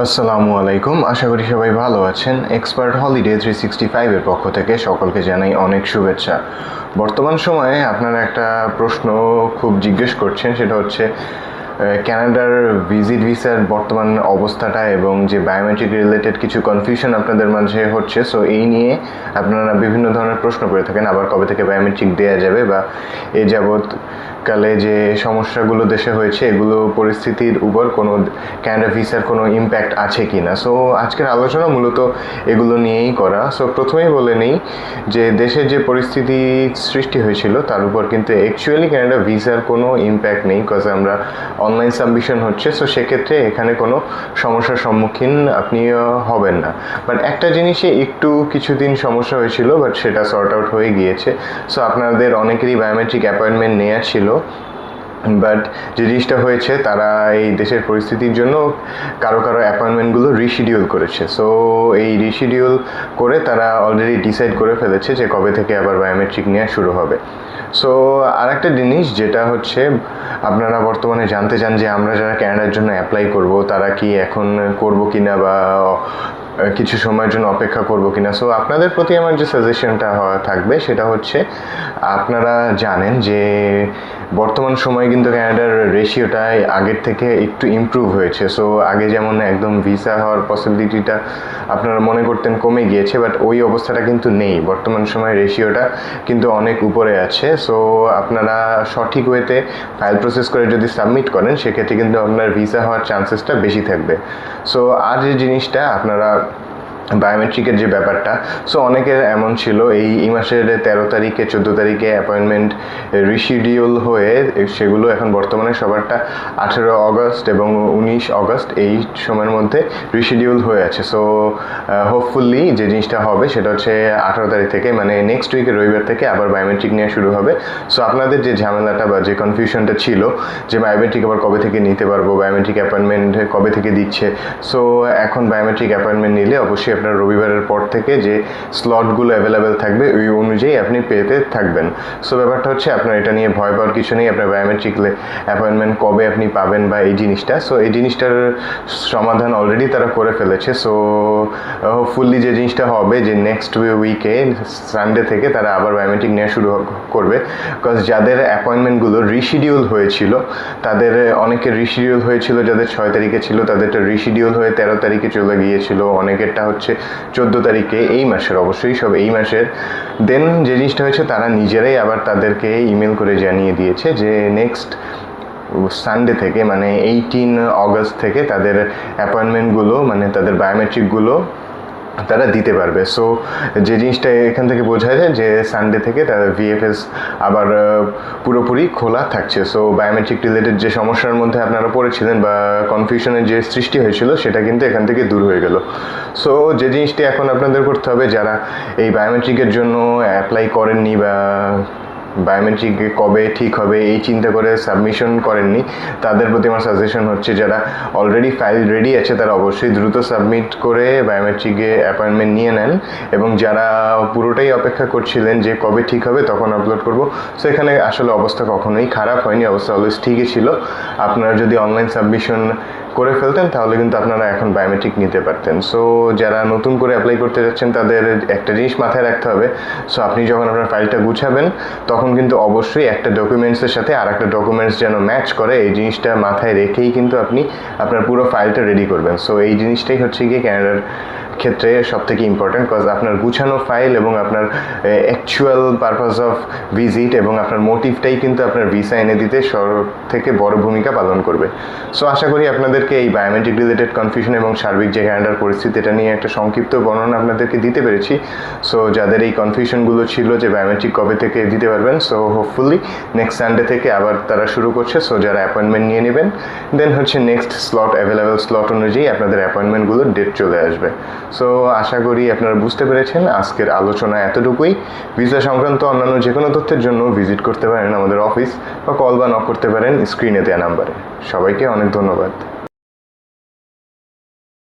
আসসালামু আলাইকুম। আশা করি সবাই ভালো আছেন। এক্সপার্ট হলিডে থ্রি সিক্সটি ফাইভের পক্ষ থেকে সকলকে জানাই অনেক শুভেচ্ছা। বর্তমান সময়ে আপনারা একটা প্রশ্ন খুব জিজ্ঞেস করছেন, সেটা হচ্ছে ক্যানাডার ভিজিট ভিসার বর্তমান অবস্থাটা এবং যে বায়োমেট্রিক রিলেটেড কিছু কনফিউশন আপনাদের মাঝে হচ্ছে সো এই নিয়ে আপনারা বিভিন্ন ধরনের প্রশ্ন করে থাকেন, আবার কবে থেকে বায়োমেট্রিক দেওয়া যাবে বা এ যাবৎকালে যে সমস্যাগুলো দেশে হয়েছে, এগুলো পরিস্থিতির উপর কোনো ক্যানাডা ভিসার কোনো ইম্প্যাক্ট আছে কি না সো আজকের আলোচনা মূলত এগুলো নিয়েই করা। সো প্রথমেই বলে নিই যে দেশের যে পরিস্থিতি সৃষ্টি হয়েছিল, তার উপর কিন্তু অ্যাকচুয়ালি ক্যানাডা ভিসার কোনো ইম্প্যাক্ট নেই বিকজ আমরা অনলাইন সাবমিশন হচ্ছে সো সেক্ষেত্রে এখানে কোনো সমস্যার সম্মুখীন আপনি হবেন না। বাট একটা জিনিসে একটু কিছুদিন সমস্যা হয়েছিল বাট সেটা সর্ট আউট হয়ে গিয়েছে। সো আপনাদের অনেকেরই বায়োমেট্রিক অ্যাপয়েন্টমেন্ট নেওয়া ছিল। বাট যে জিনিসটা হয়েছে, তারা এই দেশের পরিস্থিতির জন্য কারও কারও অ্যাপয়েন্টমেন্টগুলো রিশিডিউল করেছে। সো এই রিশিডিউল করে তারা অলরেডি ডিসাইড করে ফেলেছে যে কবে থেকে আবার বায়োমেট্রিক নেওয়া শুরু হবে। সো আরেকটা জিনিস যেটা হচ্ছে, আপনারা বর্তমানে জানতে চান যে আমরা যারা ক্যানাডার জন্য অ্যাপ্লাই করব, তারা কি এখন করব কিনা বা কিছু সময়ের জন্য অপেক্ষা করব কিনা। সো আপনাদের প্রতি আমার যে সাজেশনটা থাকবে, সেটা হচ্ছে, আপনারা জানেন যে বর্তমান সময়ে কিন্তু ক্যানাডার রেশিওটা আগের থেকে একটু ইমপ্রুভ হয়েছে। সো আগে যেমন একদম ভিসা হওয়ার পসিবিলিটিটা আপনারা মনে করতেন কমে গিয়েছে বাট ওই অবস্থাটা কিন্তু নেই। বর্তমান সময়ে রেশিওটা কিন্তু অনেক উপরে আছে। সো আপনারা সঠিক ওয়েতে ফাইল প্রসেস করে যদি সাবমিট করেন, সেক্ষেত্রে কিন্তু আপনার ভিসা হওয়ার চান্সেসটা বেশি থাকবে। সো আর যে জিনিসটা আপনারা বায়োমেট্রিকের যে ব্যাপারটা সো অনেকের এমন ছিল, এই এই মাসের তেরো তারিখে, চোদ্দ তারিখে অ্যাপয়েন্টমেন্ট রিশিডিউল হয়ে সেগুলো এখন বর্তমানে সবারটা আঠেরো অগস্ট এবং উনিশ অগস্ট এই সময়ের মধ্যে রিশিডিউল হয়ে আছে। সো হোপফুলি যে জিনিসটা হবে সেটা হচ্ছে আঠারো তারিখ থেকে মানে নেক্সট উইকের রবিবার থেকে আবার বায়োমেট্রিক নেওয়া শুরু হবে। সো আপনাদের যে ঝামেলাটা বা যে কনফিউশনটা ছিল, যে বায়োমেট্রিক আবার কবে থেকে নিতে পারব বায়োমেট্রিক অ্যাপয়েন্টমেন্ট কবে থেকে দিচ্ছে সো এখন বায়োমেট্রিক অ্যাপয়েন্টমেন্ট নিলে অবশ্যই আপনার রবিবারের পর থেকে যে স্লটগুলো অ্যাভেলেবেল থাকবে, ওই অনুযায়ী আপনি পেতে থাকবেন। সো ব্যাপারটা হচ্ছে আপনার এটা নিয়ে ভয় পাওয়ার কিছু নেই, আপনার বায়োমেট্রিক অ্যাপয়েন্টমেন্ট কবে আপনি পাবেন বা এই জিনিসটা। সো এই জিনিসটার সমাধান অলরেডি তারা করে ফেলেছে। সো হোপফুলি যে জিনিসটা হবে যে নেক্সট উইকে সানডে থেকে তারা আবার বায়োমেট্রিক নেওয়া শুরু করবে। বিকজ যাদের অ্যাপয়েন্টমেন্টগুলো রিশিডিউল হয়েছিল, তাদের অনেকের রিশিডিউল হয়েছিল, যাদের ছয় তারিখে ছিল, তাদেরটা রিশিডিউল হয়ে তেরো তারিখে চলে গিয়েছিল। অনেকেরটা হচ্ছে চোদ্দ তারিখে এই মাসের, অবশ্যই সব এই মাসের। দেন যে জিনিসটা হয়েছে, তারা নিজেরাই আবার তাদেরকে ইমেল করে জানিয়ে দিয়েছে যে নেক্সট সানডে থেকে মানে এইটিন অগস্ট থেকে তাদের অ্যাপয়েন্টমেন্টগুলো মানে তাদের বায়োমেট্রিকগুলো তারা দিতে পারবে। সো যে জিনিসটা এখান থেকে বোঝা যায় যে সানডে থেকে তারা ভিএফএস আবার পুরোপুরি খোলা থাকছে। সো বায়োমেট্রিক রিলেটেড যে সমস্যার মধ্যে আপনারা পড়েছিলেন বা কনফিউশনের যে সৃষ্টি হয়েছিল, সেটা কিন্তু এখান থেকে দূর হয়ে গেল। সো যে জিনিসটি এখন আপনাদের করতে হবে, যারা এই বায়োমেট্রিকের জন্য অ্যাপ্লাই করেননি বা বায়োমেট্রিক কবে ঠিক হবে এই চিন্তা করে সাবমিশন করেননি। তাদের প্রতি আমার সাজেশন হচ্ছে যারা অলরেডি ফাইল রেডি আছে, তারা অবশ্যই দ্রুত সাবমিট করে বায়োমেট্রিকে অ্যাপয়েন্টমেন্ট নিয়ে নেন এবং যারা পুরোটাই অপেক্ষা করছিলেন যে কবে ঠিক হবে তখন আপলোড করব। সো এখানে আসলে অবস্থা কখনোই খারাপ হয়নি, অবস্থা অলওয়েজ ঠিকই ছিল। আপনারা যদি অনলাইন সাবমিশন করে ফেলতেন, তাহলে কিন্তু আপনারা এখন বায়োমেট্রিক নিতে পারতেন। সো যারা নতুন করে অ্যাপ্লাই করতে যাচ্ছেন, তাদের একটা জিনিস মাথায় রাখতে হবে। সো আপনি যখন আপনার ফাইলটা গুছাবেন, তখন কিন্তু অবশ্যই একটা ডকুমেন্টসের সাথে আর একটা ডকুমেন্টস যেন ম্যাচ করে, এই জিনিসটা মাথায় রেখেই কিন্তু আপনি আপনার পুরো ফাইলটা রেডি করবেন। সো এই জিনিসটাই হচ্ছে গিয়ে ক্যানাডার ক্ষেত্রে সব থেকে ইম্পর্ট্যান্ট কজ আপনার গুছানো ফাইল এবং আপনার অ্যাকচুয়াল পারপাস অফ ভিজিট এবং আপনার মোটিভটাই কিন্তু আপনার ভিসা এনে দিতে সব থেকে বড় ভূমিকা পালন করবে। সো আশা করি আপনাদেরকে এই বায়োমেট্রিক রিলেটেড কনফিউশন এবং সার্বিক যে ক্যানাডার পরিস্থিতি, এটা নিয়ে একটা সংক্ষিপ্ত বর্ণনা আপনাদেরকে দিতে পেরেছি। সো যাদের এই কনফিউশনগুলো ছিল যে বায়োমেট্রিক কবে থেকে দিতে পারবেন সো হোপফুলি নেক্সট সানডে থেকে আবার তারা শুরু করছে। সো যারা অ্যাপয়েন্টমেন্ট নিয়ে নেবেন দেন হচ্ছে নেক্সট স্লট অ্যাভেলেবেল স্লট অনুযায়ী আপনাদের অ্যাপয়েন্টমেন্টগুলোর ডেট চলে আসবে। সো আশা করি আপনারা বুঝতে পেরেছেন আজকের আলোচনা এতটুকুই। ভিসা সংক্রান্ত অন্যান্য যে কোনো তথ্যের জন্য ভিজিট করতে পারেন আমাদের অফিস বা কল বা নক করতে পারেন স্ক্রিনে দেওয়া নাম্বারে সবাইকে অনেক ধন্যবাদ।